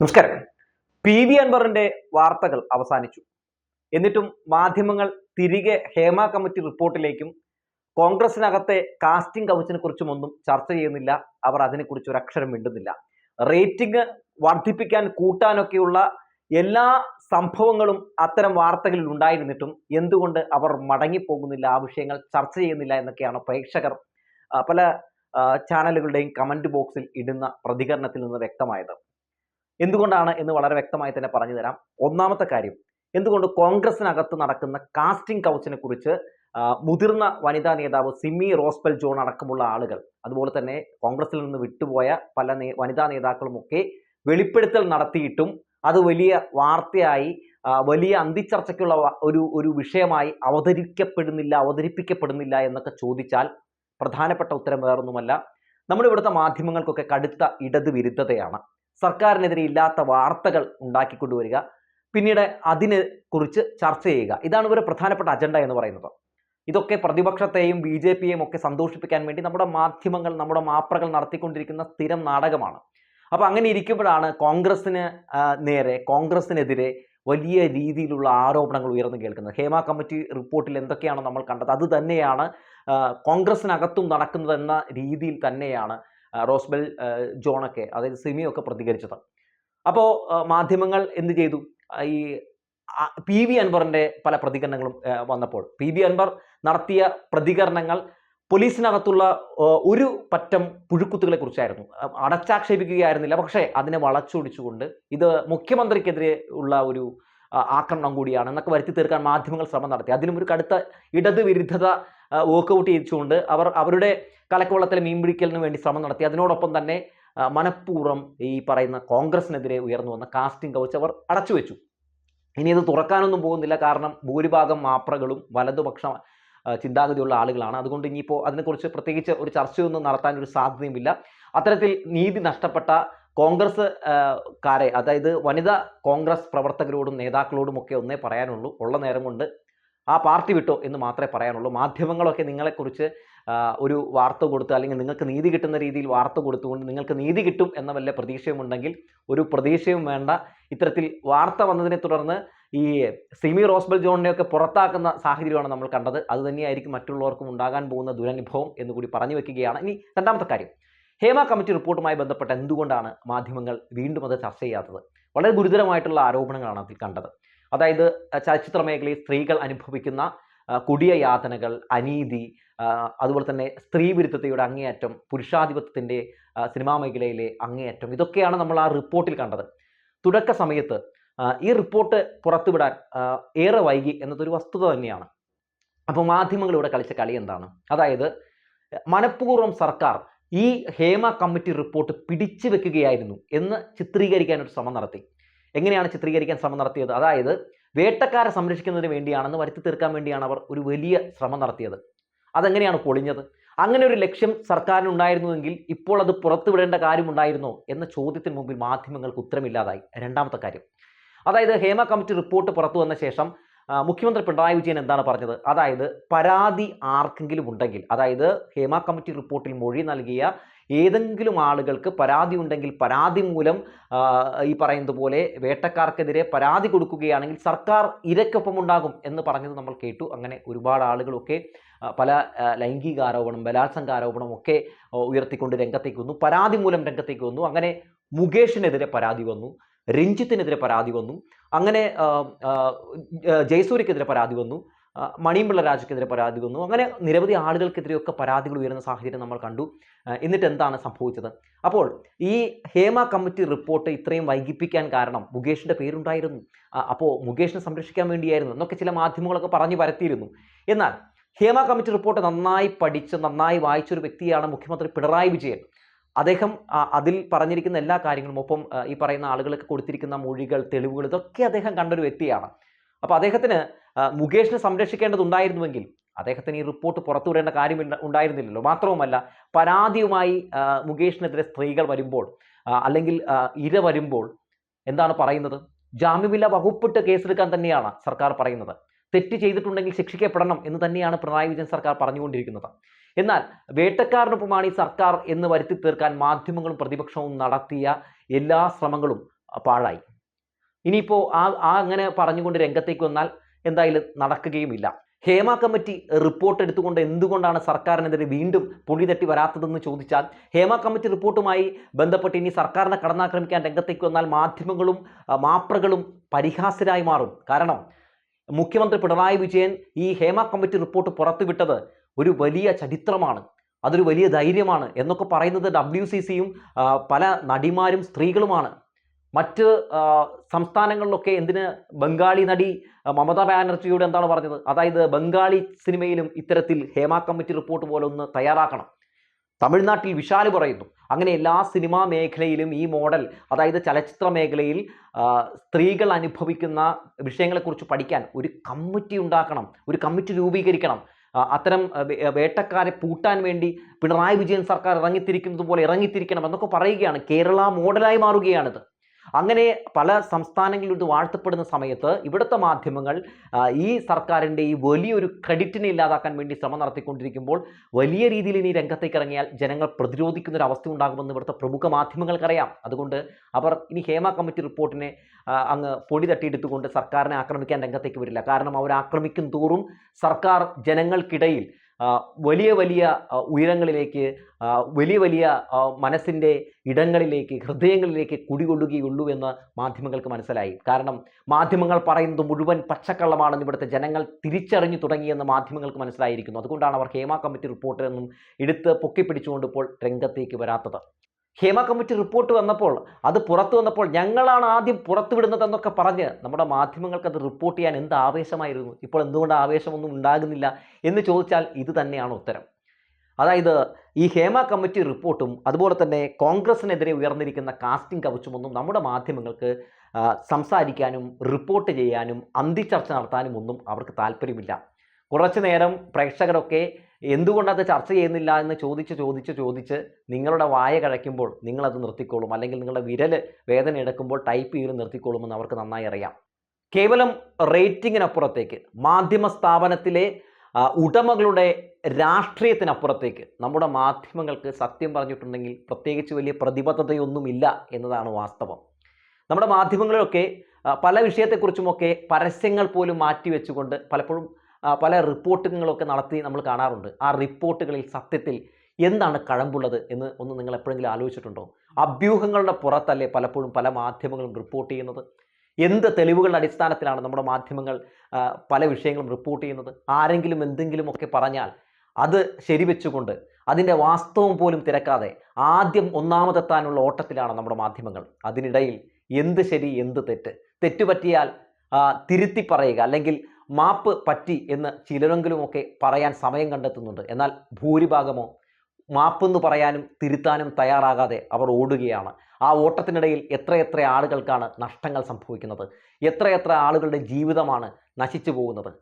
നമസ്കാരം. P V അൻവറിന്റെ വാർത്തകൾ അവസാനിച്ചു. എന്നിട്ടും മാധ്യമങ്ങൾ തിരികെ ഹേമ കമ്മിറ്റി റിപ്പോർട്ടിലേക്കും കോൺഗ്രസിനകത്തെ കാസ്റ്റിംഗ് കൗച്ചിനെ കുറിച്ചും ഒന്നും ചർച്ച ചെയ്യുന്നില്ല. അവർ അതിനെക്കുറിച്ച് ഒരു അക്ഷരം മിണ്ടുന്നില്ല. റേറ്റിംഗ് വർദ്ധിപ്പിക്കാൻ കൂട്ടാനൊക്കെയുള്ള എല്ലാ സംഭവങ്ങളും അത്തരം വാർത്തകളിൽ ഉണ്ടായിരുന്നിട്ടും എന്തുകൊണ്ട് അവർ മടങ്ങിപ്പോകുന്നില്ല ആ വിഷയങ്ങൾ ചർച്ച ചെയ്യുന്നില്ല എന്നൊക്കെയാണ് പ്രേക്ഷകർ പല ചാനലുകളുടെയും കമന്റ് ബോക്സിൽ ഇടുന്ന പ്രതികരണത്തിൽ നിന്ന് വ്യക്തമായത്. എന്തുകൊണ്ടാണ് എന്ന് വളരെ വ്യക്തമായി തന്നെ പറഞ്ഞു തരാം. ഒന്നാമത്തെ കാര്യം എന്തുകൊണ്ട് കോൺഗ്രസിനകത്ത് നടക്കുന്ന കാസ്റ്റിംഗ് കൗച്ചിനെ കുറിച്ച് മുതിർന്ന വനിതാ നേതാവ് സിമി റോസ്പൽ ജോൺ അടക്കമുള്ള ആളുകൾ അതുപോലെ തന്നെ കോൺഗ്രസിൽ നിന്ന് വിട്ടുപോയ പല വനിതാ നേതാക്കളുമൊക്കെ വെളിപ്പെടുത്തൽ നടത്തിയിട്ടും അത് വലിയ വാർത്തയായി വലിയ അന്തിച്ചർച്ചയ്ക്കുള്ള ഒരു ഒരു വിഷയമായി അവതരിക്കപ്പെടുന്നില്ല അവതരിപ്പിക്കപ്പെടുന്നില്ല എന്നൊക്കെ ചോദിച്ചാൽ പ്രധാനപ്പെട്ട ഉത്തരം വേറൊന്നുമല്ല. നമ്മുടെ ഇവിടുത്തെ മാധ്യമങ്ങൾക്കൊക്കെ കടുത്ത ഇടത് വിരുദ്ധതയാണ്. സർക്കാരിനെതിരെ ഇല്ലാത്ത വാർത്തകൾ ഉണ്ടാക്കിക്കൊണ്ടുവരിക പിന്നീട് അതിനെ കുറിച്ച് ചർച്ച ചെയ്യുക. ഇതാണ് ഇവരുടെ പ്രധാനപ്പെട്ട അജണ്ട എന്ന് പറയുന്നത്. ഇതൊക്കെ പ്രതിപക്ഷത്തെയും ബി ജെ പിയെയും ഒക്കെ സന്തോഷിപ്പിക്കാൻ വേണ്ടി നമ്മുടെ മാധ്യമങ്ങൾ നമ്മുടെ മാപ്രകൾ നടത്തിക്കൊണ്ടിരിക്കുന്ന സ്ഥിരം നാടകമാണ്. അപ്പോൾ അങ്ങനെ ഇരിക്കുമ്പോഴാണ് കോൺഗ്രസിന് നേരെ കോൺഗ്രസ്സിനെതിരെ വലിയ രീതിയിലുള്ള ആരോപണങ്ങൾ ഉയർന്നു കേൾക്കുന്നത്. ഹേമ കമ്മിറ്റി റിപ്പോർട്ടിൽ എന്തൊക്കെയാണോ നമ്മൾ കണ്ടത് അത് തന്നെയാണ് കോൺഗ്രസ്സിനകത്തും നടക്കുന്നതെന്ന രീതിയിൽ തന്നെയാണ് റോസ്ബെൽ ജോണൊക്കെ അതായത് സിമിയൊക്കെ പ്രതികരിച്ചത് അപ്പോൾ മാധ്യമങ്ങൾ എന്ത് ചെയ്തു? ഈ പി വി അൻവറിന്റെ പല പ്രതികരണങ്ങളും വന്നപ്പോൾ. പി വി അൻവർ നടത്തിയ പ്രതികരണങ്ങൾ പോലീസിനകത്തുള്ള ഒരു പറ്റം പുഴുക്കുത്തുകളെ കുറിച്ചായിരുന്നു. അടച്ചാക്ഷേപിക്കുകയായിരുന്നില്ല. പക്ഷേ അതിനെ വളച്ചൊടിച്ചുകൊണ്ട് ഇത് മുഖ്യമന്ത്രിക്കെതിരെ ഉള്ള ഒരു ആക്രമണം കൂടിയാണ് എന്നൊക്കെ വരുത്തി തീർക്കാൻ മാധ്യമങ്ങൾ ശ്രമം നടത്തി. അതിലും ഒരു കടുത്ത ഇടത് വിരുദ്ധത വർക്കൗട്ട് ചെയ്തുകൊണ്ട് അവർ അവരുടെ കലക്കവള്ളത്തിലെ മീൻ പിടിക്കലിന് വേണ്ടി ശ്രമം നടത്തി. അതിനോടൊപ്പം തന്നെ മനഃപൂർവം ഈ പറയുന്ന കോൺഗ്രസിനെതിരെ ഉയർന്നു വന്ന കാസ്റ്റിംഗ് കൗച്ച് അവർ അടച്ചു വെച്ചു. ഇനി ഇത് തുറക്കാനൊന്നും പോകുന്നില്ല. കാരണം ഭൂരിഭാഗം മാപ്രകളും വലതുപക്ഷ ചിന്താഗതിയുള്ള ആളുകളാണ്. അതുകൊണ്ട് ഇനിയിപ്പോൾ അതിനെക്കുറിച്ച് പ്രത്യേകിച്ച് ഒരു ചർച്ചയൊന്നും നടത്താൻ ഒരു സാധ്യതയുമില്ല. അത്തരത്തിൽ നീതി നഷ്ടപ്പെട്ട കോൺഗ്രസ് കാരെ അതായത് വനിതാ കോൺഗ്രസ് പ്രവർത്തകരോടും നേതാക്കളോടും ഒക്കെ ഒന്നേ പറയാനുള്ളൂ. ഉള്ള നേരം കൊണ്ട് ആ പാർട്ടി വിട്ടോ എന്ന് മാത്രമേ പറയാനുള്ളൂ. മാധ്യമങ്ങളൊക്കെ നിങ്ങളെക്കുറിച്ച് ഒരു വാർത്ത കൊടുത്ത് അല്ലെങ്കിൽ നിങ്ങൾക്ക് നീതി കിട്ടുന്ന രീതിയിൽ വാർത്ത കൊടുത്തുകൊണ്ട് നിങ്ങൾക്ക് നീതി കിട്ടും എന്ന വല്ല പ്രതീക്ഷയുമുണ്ടെങ്കിൽ ഒരു പ്രതീക്ഷയും വേണ്ട. ഇത്തരത്തിൽ വാർത്ത വന്നതിനെ തുടർന്ന് ഈ സിമി റോസ്ബൽ ജോണിനെയൊക്കെ പുറത്താക്കുന്ന സാഹചര്യമാണ് നമ്മൾ കണ്ടത്. അത് തന്നെയായിരിക്കും മറ്റുള്ളവർക്കും ഉണ്ടാകാൻ പോകുന്ന ദുരനുഭവം എന്ന് കൂടി പറഞ്ഞു വെക്കുകയാണ്. ഇനി രണ്ടാമത്തെ കാര്യം. ഹേമ കമ്മിറ്റി റിപ്പോർട്ടുമായി ബന്ധപ്പെട്ട് എന്തുകൊണ്ടാണ് മാധ്യമങ്ങൾ വീണ്ടും അത് ചർച്ച ചെയ്യാത്തത്? വളരെ ഗുരുതരമായിട്ടുള്ള ആരോപണങ്ങളാണ് അതിൽ കണ്ടത്. അതായത് ചലച്ചിത്ര മേഖലയിൽ സ്ത്രീകൾ അനുഭവിക്കുന്ന കൊടിയ യാതനകൾ അനീതി അതുപോലെ തന്നെ സ്ത്രീ വിരുദ്ധതയുടെ അങ്ങേയറ്റം പുരുഷാധിപത്യത്തിന്റെ സിനിമാ മേഖലയിലെ അങ്ങേയറ്റം ഇതൊക്കെയാണ് നമ്മൾ ആ റിപ്പോർട്ടിൽ കണ്ടത്. തുടക്ക സമയത്ത് ഈ റിപ്പോർട്ട് പുറത്തുവിടാൻ ഏറെ വൈകി എന്നതൊരു വസ്തുത തന്നെയാണ്. അപ്പോൾ മാധ്യമങ്ങളിവിടെ കളിച്ച കളി എന്താണ്? അതായത് മനഃപൂർവം സർക്കാർ ഈ ഹേമ കമ്മിറ്റി റിപ്പോർട്ട് പിടിച്ചു വെക്കുകയായിരുന്നു എന്ന് ചിത്രീകരിക്കാൻ ഒരു ശ്രമം നടത്തി. എങ്ങനെയാണ് ചിത്രീകരിക്കാൻ ശ്രമം നടത്തിയത്? അതായത് വേട്ടക്കാരെ സംരക്ഷിക്കുന്നതിന് വേണ്ടിയാണെന്ന് വരുത്തി തീർക്കാൻ വേണ്ടിയാണ് അവർ ഒരു വലിയ ശ്രമം നടത്തിയത്. അതെങ്ങനെയാണ് പൊളിഞ്ഞത്? അങ്ങനെ ഒരു ലക്ഷ്യം സർക്കാരിനുണ്ടായിരുന്നുവെങ്കിൽ ഇപ്പോൾ അത് പുറത്തുവിടേണ്ട കാര്യമുണ്ടായിരുന്നോ എന്ന ചോദ്യത്തിന് മുമ്പിൽ മാധ്യമങ്ങൾക്ക് ഉത്തരമില്ലാതായി. രണ്ടാമത്തെ കാര്യം. അതായത് ഹേമ കമ്മിറ്റി റിപ്പോർട്ട് പുറത്തു വന്ന ശേഷം മുഖ്യമന്ത്രി പിണറായി വിജയൻ എന്താണ് പറഞ്ഞത്? അതായത് പരാതി ആർക്കെങ്കിലും ഉണ്ടെങ്കിൽ അതായത് ഹേമ കമ്മിറ്റി റിപ്പോർട്ടിൽ മൊഴി നൽകിയ ഏതെങ്കിലും ആളുകൾക്ക് പരാതി ഉണ്ടെങ്കിൽ പരാതി മൂലം ഈ പറയുന്നത് പോലെ വേട്ടക്കാർക്കെതിരെ പരാതി കൊടുക്കുകയാണെങ്കിൽ സർക്കാർ ഇരക്കൊപ്പം ഉണ്ടാകും എന്ന് പറഞ്ഞത് നമ്മൾ കേട്ടു. അങ്ങനെ ഒരുപാട് ആളുകളൊക്കെ പല ലൈംഗികാരോപണം ലൈംഗിക ആരോപണം ബലാത്സംഗ ആരോപണം ഒക്കെ ഉയർത്തിക്കൊണ്ട് രംഗത്തേക്ക് വന്നു. പരാതി മൂലം രംഗത്തേക്ക് വന്നു. അങ്ങനെ മുകേഷിനെതിരെ പരാതി വന്നു. രഞ്ജിത്തിനെതിരെ പരാതി വന്നു. അങ്ങനെ ജയസൂര്യക്കെതിരെ പരാതി വന്നു. മണിയമ്പിള്ള രാജക്കെതിരെ പരാതി വന്നു. അങ്ങനെ നിരവധി ആളുകൾക്കെതിരെയൊക്കെ പരാതികൾ ഉയരുന്ന സാഹചര്യം നമ്മൾ കണ്ടു. എന്നിട്ട് എന്താണ് സംഭവിച്ചത്? അപ്പോൾ ഈ ഹേമ കമ്മിറ്റി റിപ്പോർട്ട് ഇത്രയും വൈകിപ്പിക്കാൻ കാരണം മുകേഷിന്റെ പേരുണ്ടായിരുന്നു. അപ്പോൾ മുകേഷിനെ സംരക്ഷിക്കാൻ വേണ്ടിയായിരുന്നു. എന്നൊക്കെ ചില മാധ്യമങ്ങളൊക്കെ പറഞ്ഞു വരത്തിയിരുന്നു എന്നാൽ ഹേമ കമ്മിറ്റി റിപ്പോർട്ട് നന്നായി പഠിച്ച് നന്നായി വായിച്ചൊരു വ്യക്തിയാണ് മുഖ്യമന്ത്രി പിണറായി വിജയൻ. അദ്ദേഹം അതിൽ പറഞ്ഞിരിക്കുന്ന എല്ലാ കാര്യങ്ങളും ഒപ്പം ഈ പറയുന്ന ആളുകൾക്ക് കൊടുത്തിരിക്കുന്ന മൊഴികൾ തെളിവുകൾ ഇതൊക്കെ അദ്ദേഹം കണ്ടൊരു വ്യക്തിയാണ്. അപ്പോൾ അദ്ദേഹത്തിന് മുകേഷിനെ സംരക്ഷിക്കേണ്ടതുണ്ടായിരുന്നുവെങ്കിൽ അദ്ദേഹത്തിന് ഈ റിപ്പോർട്ട് പുറത്തുവിടേണ്ട കാര്യം ഉണ്ടായിരുന്നില്ലല്ലോ. മാത്രവുമല്ല പരാതിയുമായി മുകേഷിനെതിരെ സ്ത്രീകൾ വരുമ്പോൾ അല്ലെങ്കിൽ ഇര വരുമ്പോൾ എന്താണ് പറയുന്നത്? ജാമ്യമില്ല വകുപ്പിട്ട് കേസെടുക്കാൻ തന്നെയാണ് സർക്കാർ പറയുന്നത്. തെറ്റ് ചെയ്തിട്ടുണ്ടെങ്കിൽ ശിക്ഷിക്കപ്പെടണം എന്ന് തന്നെയാണ് പിണറായി വിജയൻ സർക്കാർ പറഞ്ഞുകൊണ്ടിരിക്കുന്നത്. എന്നാൽ വേട്ടക്കാരനൊപ്പമാണ് ഈ സർക്കാർ എന്ന് വരുത്തി തീർക്കാൻ മാധ്യമങ്ങളും പ്രതിപക്ഷവും നടത്തിയ എല്ലാ ശ്രമങ്ങളും പാഴായി. ഇനിയിപ്പോൾ ആ ആ അങ്ങനെ പറഞ്ഞുകൊണ്ട് രംഗത്തേക്ക് വന്നാൽ എന്തായാലും നടക്കുകയുമില്ല. ഹേമ കമ്മിറ്റി റിപ്പോർട്ട് എടുത്തുകൊണ്ട് എന്തുകൊണ്ടാണ് സർക്കാരിനെതിരെ വീണ്ടും പുള്ളി തട്ടി വരാത്തതെന്ന് ചോദിച്ചാൽ ഹേമ കമ്മിറ്റി റിപ്പോർട്ടുമായി ബന്ധപ്പെട്ട് ഇനി സർക്കാരിനെ കടന്നാക്രമിക്കാൻ രംഗത്തേക്ക് വന്നാൽ മാധ്യമങ്ങളും മാപ്രകളും പരിഹാസ്യരായി മാറും. കാരണം മുഖ്യമന്ത്രി പിണറായി വിജയൻ ഈ ഹേമ കമ്മിറ്റി റിപ്പോർട്ട് പുറത്തുവിട്ടത് ഒരു വലിയ ചരിത്രമാണ്. അതൊരു വലിയ ധൈര്യമാണ് എന്നൊക്കെ പറയുന്നത് ഡബ്ല്യു സി സിയും പല നടിമാരും സ്ത്രീകളുമാണ്. മറ്റ് സംസ്ഥാനങ്ങളിലൊക്കെ എന്തിന് ബംഗാളി നടി മമതാ ബാനർജിയോട് എന്താണ് പറഞ്ഞത്? അതായത് ബംഗാളി സിനിമയിലും ഇത്തരത്തിൽ ഹേമ കമ്മിറ്റി റിപ്പോർട്ട് പോലെ ഒന്ന് തയ്യാറാക്കണം. തമിഴ്നാട്ടിൽ വിശാൽ പറയുന്നു. അങ്ങനെ എല്ലാ സിനിമാ മേഖലയിലും ഈ മോഡൽ അതായത് ചലച്ചിത്ര മേഖലയിൽ സ്ത്രീകൾ അനുഭവിക്കുന്ന വിഷയങ്ങളെക്കുറിച്ച് പഠിക്കാൻ ഒരു കമ്മിറ്റി ഉണ്ടാക്കണം ഒരു കമ്മിറ്റി രൂപീകരിക്കണം. അത്തരം വേട്ടക്കാരെ പൂട്ടാൻ വേണ്ടി പിണറായി വിജയൻ സർക്കാർ ഇറങ്ങിത്തിരിക്കുന്നത് പോലെ ഇറങ്ങിത്തിരിക്കണം എന്നൊക്കെ പറയുകയാണ്. കേരള മോഡലായി മാറുകയാണിത്. അങ്ങനെ പല സംസ്ഥാനങ്ങളിൽ ഇത് വാഴ്ത്തപ്പെടുന്ന സമയത്ത് ഇവിടുത്തെ മാധ്യമങ്ങൾ ഈ സർക്കാരിന്റെ ഈ വലിയൊരു ക്രെഡിറ്റിനെ ഇല്ലാതാക്കാൻ വേണ്ടി ശ്രമം നടത്തിക്കൊണ്ടിരിക്കുമ്പോൾ വലിയ രീതിയിൽ ഇനി രംഗത്തേക്ക് ഇറങ്ങിയാൽ ജനങ്ങൾ പ്രതിരോധിക്കുന്ന ഒരു അവസ്ഥ ഉണ്ടാകുമെന്ന് ഇവിടുത്തെ പ്രമുഖ മാധ്യമങ്ങൾക്കറിയാം. അതുകൊണ്ട് അവർ ഇനി ഹേമ കമ്മിറ്റി റിപ്പോർട്ടിനെ അങ്ങ് പൊടി തട്ടിയെടുത്തുകൊണ്ട് സർക്കാരിനെ ആക്രമിക്കാൻ രംഗത്തേക്ക് വരില്ല. കാരണം അവർ ആക്രമിക്കും തോറും സർക്കാർ ജനങ്ങൾക്കിടയിൽ വലിയ വലിയ ഉയരങ്ങളിലേക്ക് വലിയ വലിയ മനസ്സിന്റെ ഇടങ്ങളിലേക്ക് ഹൃദയങ്ങളിലേക്ക് കുടികൊള്ളുകയുള്ളൂ എന്ന് മാധ്യമങ്ങൾക്ക് മനസ്സിലായി. കാരണം മാധ്യമങ്ങൾ പറയുന്നത് മുഴുവൻ പച്ചക്കള്ളമാണെന്ന് ഇവിടുത്തെ ജനങ്ങൾ തിരിച്ചറിഞ്ഞു തുടങ്ങിയെന്ന് മാധ്യമങ്ങൾക്ക് മനസ്സിലായിരിക്കുന്നു. അതുകൊണ്ടാണ് അവർ ഹേമ കമ്മിറ്റി റിപ്പോർട്ടിൽ നിന്നും എടുത്ത് പൊക്കിപ്പിടിച്ചുകൊണ്ട് ഇപ്പോൾ രംഗത്തേക്ക് വരാത്തത്. ഹേമ കമ്മിറ്റി റിപ്പോർട്ട് വന്നപ്പോൾ അത് പുറത്തു വന്നപ്പോൾ ഞങ്ങളാണ് ആദ്യം പുറത്തുവിടുന്നതെന്നൊക്കെ പറഞ്ഞ് നമ്മുടെ മാധ്യമങ്ങൾക്ക് അത് റിപ്പോർട്ട് ചെയ്യാൻ എന്ത് ആവേശമായിരുന്നു? ഇപ്പോൾ എന്തുകൊണ്ട് ആവേശമൊന്നും ഉണ്ടാകുന്നില്ല എന്ന് ചോദിച്ചാൽ ഇത് തന്നെയാണ് ഉത്തരം. അതായത് ഈ ഹേമ കമ്മിറ്റി റിപ്പോർട്ടും അതുപോലെ തന്നെ കോൺഗ്രസിനെതിരെ ഉയർന്നിരിക്കുന്ന കാസ്റ്റിംഗ് കവച്ചുമൊന്നും നമ്മുടെ മാധ്യമങ്ങൾക്ക് സംസാരിക്കാനും റിപ്പോർട്ട് ചെയ്യാനും അന്തിച്ചർച്ച നടത്താനും ഒന്നും അവർക്ക് താല്പര്യമില്ല. കുറച്ചു നേരം പ്രേക്ഷകരൊക്കെ എന്തുകൊണ്ടത് ചർച്ച ചെയ്യുന്നില്ല എന്ന് ചോദിച്ച് ചോദിച്ച് ചോദിച്ച് നിങ്ങളുടെ വായ കഴിക്കുമ്പോൾ നിങ്ങളത് നിർത്തിക്കോളും. അല്ലെങ്കിൽ നിങ്ങളുടെ വിരൽ വേദന എടുക്കുമ്പോൾ ടൈപ്പ് ചെയ്ത് നിർത്തിക്കോളുമെന്ന് അവർക്ക് നന്നായി അറിയാം. കേവലം റേറ്റിങ്ങിനപ്പുറത്തേക്ക് മാധ്യമ സ്ഥാപനത്തിലെ ഉടമകളുടെ രാഷ്ട്രീയത്തിനപ്പുറത്തേക്ക് നമ്മുടെ മാധ്യമങ്ങൾക്ക് സത്യം പറഞ്ഞിട്ടുണ്ടെങ്കിൽ പ്രത്യേകിച്ച് വലിയ പ്രതിബദ്ധതയൊന്നുമില്ല എന്നതാണ് വാസ്തവം. നമ്മുടെ മാധ്യമങ്ങളിലൊക്കെ പല വിഷയത്തെക്കുറിച്ചുമൊക്കെ പരസ്യങ്ങൾ പോലും മാറ്റിവെച്ചുകൊണ്ട് പലപ്പോഴും പല റിപ്പോർട്ടുകളൊക്കെ നടത്തി നമ്മൾ കാണാറുണ്ട്. ആ റിപ്പോർട്ടുകളിൽ സത്യത്തിൽ എന്താണ് കഴമ്പുള്ളത് എന്ന് ഒന്ന് നിങ്ങൾ എപ്പോഴെങ്കിലും ആലോചിച്ചിട്ടുണ്ടോ? അഭ്യൂഹങ്ങളുടെ പുറത്തല്ലേ പലപ്പോഴും പല മാധ്യമങ്ങളും റിപ്പോർട്ട് ചെയ്യുന്നത്? എന്ത് തെളിവുകളുടെ അടിസ്ഥാനത്തിലാണ് നമ്മുടെ മാധ്യമങ്ങൾ പല വിഷയങ്ങളും റിപ്പോർട്ട് ചെയ്യുന്നത്? ആരെങ്കിലും എന്തെങ്കിലും ഒക്കെ പറഞ്ഞാൽ അത് ശരിവെച്ചുകൊണ്ട് അതിന്റെ വാസ്തവം പോലും തിരക്കാതെ ആദ്യം ഒന്നാമതെത്താനുള്ള ഓട്ടത്തിലാണ് നമ്മുടെ മാധ്യമങ്ങൾ. അതിനിടയിൽ എന്ത് ശരി എന്ത് തെറ്റ്? തെറ്റുപറ്റിയാൽ തിരുത്തി പറയുക അല്ലെങ്കിൽ മാപ്പ് പറ്റി എന്ന് ചിലരെങ്കിലുമൊക്കെ പറയാൻ സമയം കണ്ടെത്തുന്നുണ്ട്. എന്നാൽ ഭൂരിഭാഗമോ മാപ്പെന്ന് പറയാനും തിരുത്താനും തയ്യാറാകാതെ അവർ ഓടുകയാണ്. ആ ഓട്ടത്തിനിടയിൽ എത്രയെത്ര ആളുകൾക്കാണ് നഷ്ടങ്ങൾ സംഭവിക്കുന്നത്? എത്രയെത്ര ആളുകളുടെ ജീവിതമാണ് നശിച്ചു പോകുന്നത്?